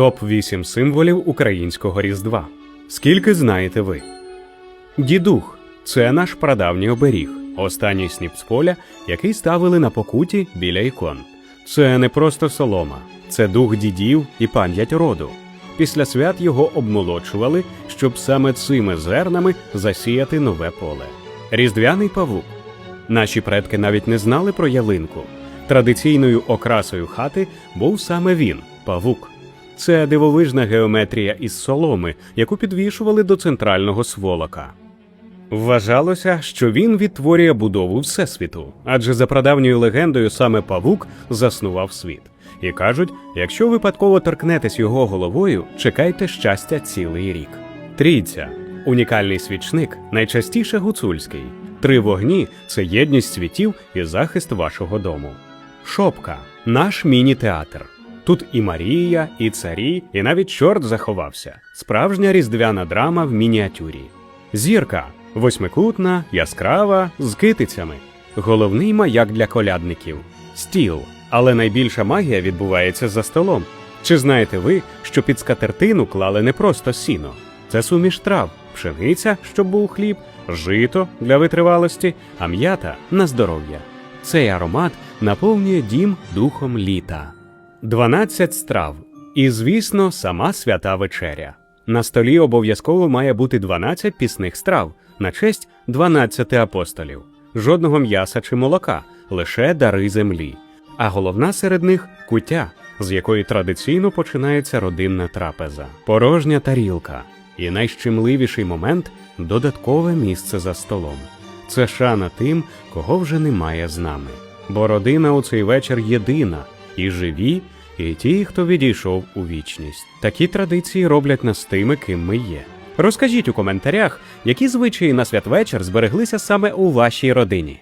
Топ 8 символів українського Різдва. Скільки знаєте ви? Дідух це наш прадавній оберіг, останній сніп з поля, який ставили на покуті біля ікон. Це не просто солома, це дух дідів і пам'ять роду. Після свят його обмолочували, щоб саме цими зернами засіяти нове поле. Різдвяний павук. Наші предки навіть не знали про ялинку. Традиційною окрасою хати був саме він павук. Це дивовижна геометрія із соломи, яку підвішували до центрального сволока. Вважалося, що він відтворює будову Всесвіту, адже за прадавньою легендою саме павук заснував світ. І кажуть, якщо випадково торкнетесь його головою, чекайте щастя цілий рік. Трійця унікальний свічник, найчастіше гуцульський. Три вогні це єдність світів і захист вашого дому. Шопка наш міні-театр. Тут і Марія, і царі, і навіть чорт заховався. Справжня різдвяна драма в мініатюрі. Зірка восьмикутна, яскрава, з китицями. Головний маяк для колядників. Стіл. Але найбільша магія відбувається за столом. Чи знаєте ви, що під скатертину клали не просто сіно? Це суміш трав, пшениця, щоб був хліб, жито для витривалості, а м'ята на здоров'я. Цей аромат наповнює дім духом літа. 12 страв. І, звісно, сама свята вечеря. На столі обов'язково має бути 12 пісних страв на честь 12 апостолів. Жодного м'яса чи молока, лише дари землі. А головна серед них куття, з якої традиційно починається родинна трапеза, порожня тарілка. І найщемливіший момент додаткове місце за столом. Це шана тим, кого вже немає з нами. Бо родина у цей вечір єдина, і живі, і ті, хто відійшов у вічність. Такі традиції роблять нас тими, ким ми є. Розкажіть у коментарях, які звичаї на святвечір збереглися саме у вашій родині.